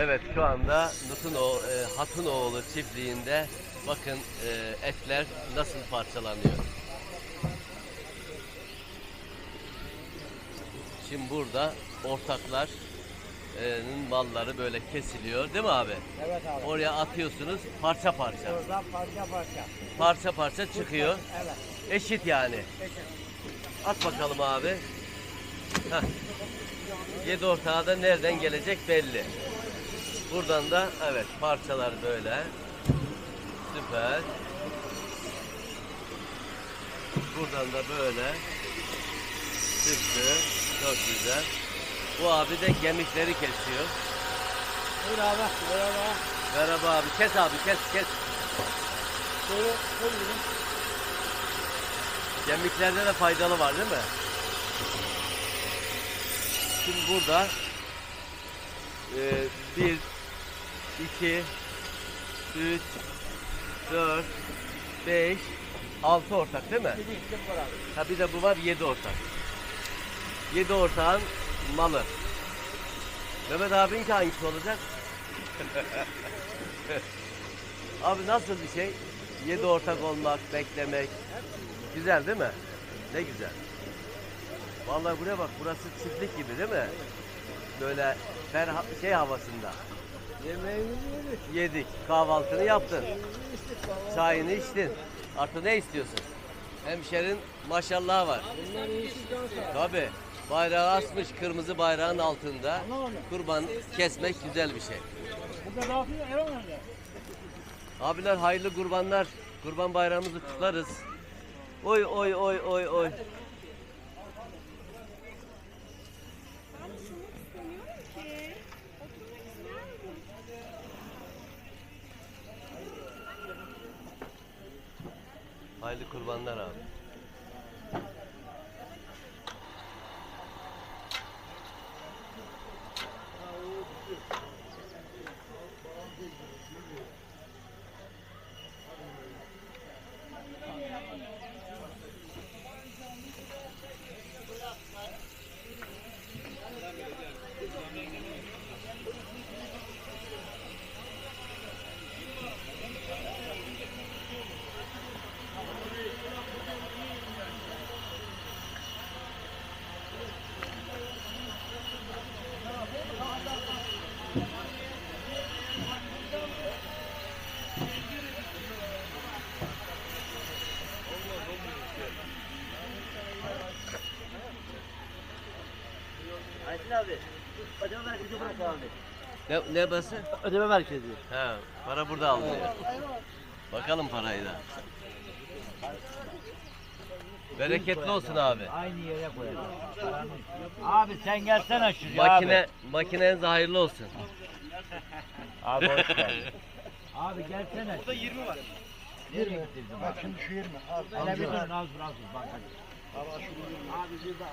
Evet şu anda Nutunoğlu, e, Hatunoğlu çiftliğinde bakın e, etler nasıl parçalanıyor. Şimdi burada ortakların malları böyle kesiliyor değil mi abi? Evet abi. Oraya atıyorsunuz parça parça. Oradan parça parça. Parça parça çıkıyor. Evet. Eşit yani. Peki. At bakalım abi. Heh. Yedi ortağı da nereden gelecek belli. Buradan da evet parçalar böyle. Süper. Buradan da böyle çıktı. Çok güzel. Bu abi de gemikleri kesiyor. Buyur abi. Merhaba. Merhaba abi. Kes abi kes kes. Şöyle koyuyorum. Gemliklerde de faydalı var değil mi? Şimdi burada e, bir, iki, üç, dört, beş, altı ortak değil mi? Bir içtim var abi. Ha bir de bu var yedi ortak. Yedi ortağın malı. Mehmet abinki hangisi olacak? Abi nasıl bir şey? Yedi ortak olmak, beklemek. Güzel değil mi? Ne güzel. Vallahi buraya bak burası çiftlik gibi değil mi? Böyle ferha, şey havasında. Yemeğimizi yedik. Yedik, kahvaltını yaptın, çayını içtin. Artık ne istiyorsun? Hemşerin maşallah var. Tabi bayrağı asmış kırmızı bayrağın altında. Kurban kesmek güzel bir şey. Abiler hayırlı kurbanlar. Kurban bayramımızı kutlarız. Oy oy oy oy oy. Hayırlı kurbanlar abi. Abi. Ödeme merkezi bırak abi. Ne, ne bası? Ödeme merkezi. Ha, para burada alınıyor. Bakalım parayı da. Bereketli olsun abi. Aynı yere koyacağım. Abi sen gelsene şuraya Makine makineniz hayırlı olsun. abi. Abi hoş geldin. Abi gelsene. Burada 20 var. 20 Bak şimdi şu 20. Abi, Hele bir durun az dur az dur bak hadi. Abi bir daha